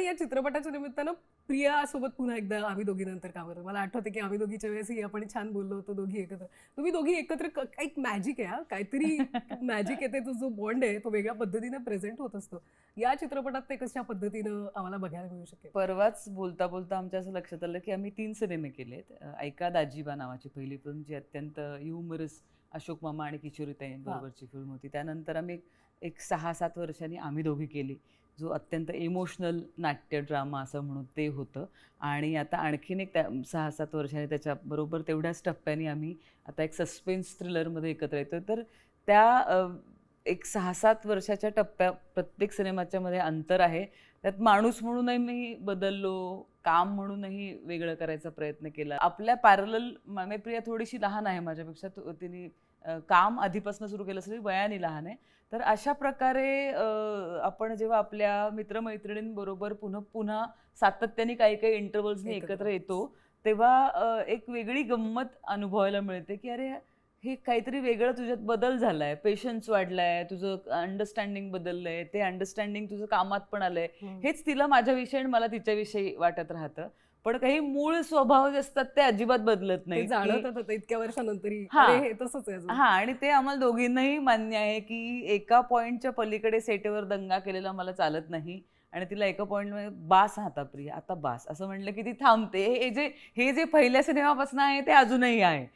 पण या चित्रपटाच्या निमित्तानं प्रिया सोबत पुन्हा एकदा आम्ही दोघी नंतर काम करतो मला आठवतं की आम्ही दोघीच्या वेळेसही आपण छान बोललो होतो दोघी एकत्र. तुम्ही दोघी एकत्र एक मॅजिक आहे. काहीतरी मॅजिक येते तो जो बॉन्ड आहे तो वेगळ्या पद्धतीने प्रेझेंट होत असतो. या चित्रपटात ते कशा पद्धतीनं आम्हाला बघायला मिळू शकेल? परवाच बोलता बोलता आमच्या असं लक्षात आलं की आम्ही तीन सिनेमे केलेत. ऐका दाजीबा नावाची पहिली फिल्म जी अत्यंत ह्युमरस अशोक मामा आणि किशोरीताई बरोबरची फिल्म होती. त्यानंतर आम्ही एक- सहा सात वर्षांनी आम्ही दोघी केली. जो अत्यंत इमोशनल नाट्य ड्रामा असं म्हणून ते होतं. आणि आता आणखीन एक त्या सहा सात वर्षांनी त्याच्याबरोबर तेवढ्याच टप्प्याने आम्ही आता एक सस्पेन्स थ्रिलरमध्ये एकत्र येतो तर त्या एक सहा सात वर्षाच्या टप्प्या प्रत्येक सिनेमाच्या मध्ये अंतर आहे. त्यात माणूस म्हणूनही मी बदललो काम म्हणूनही वेगळं करायचा प्रयत्न केला. आपल्या पॅरल प्रिया थोडीशी लहान आहे माझ्यापेक्षा. तिने काम आधीपासून सुरू केलं असलं वयाने लहान आहे. तर अशा प्रकारे आपण जेव्हा आपल्या मित्रमैत्रिणींबरोबर पुन्हा पुन्हा सातत्याने काही काही इंटरव्हल्सनी एकत्र. येतो. तेव्हा एक वेगळी गंमत अनुभवायला मिळते की अरे हे काहीतरी वेगळं तुझ्यात बदल झालाय. पेशन्स वाढलाय तुझं अंडरस्टँडिंग बदललंय ते अंडरस्टँडिंग तुझं कामात पण आलंय. हेच तिला माझ्याविषयी आणि मला तिच्याविषयी वाटत राहतं. पण काही मूळ स्वभाव जे असतात ते अजिबात बदलत नाही इतक्या वर्षानंतरही हा. हे तसंच आहे. हा आणि ते आम्हाला दोघींनाही मान्य आहे की एका पॉइंटच्या पलीकडे सेटवर दंगा केलेला मला चालत नाही. आणि तिला एका पॉइंट बास आता प्रिया. आता बास. असं म्हणलं की ती थांबते. हे जे हे जे पहिल्या सिनेमापासून आहे ते अजूनही आहे.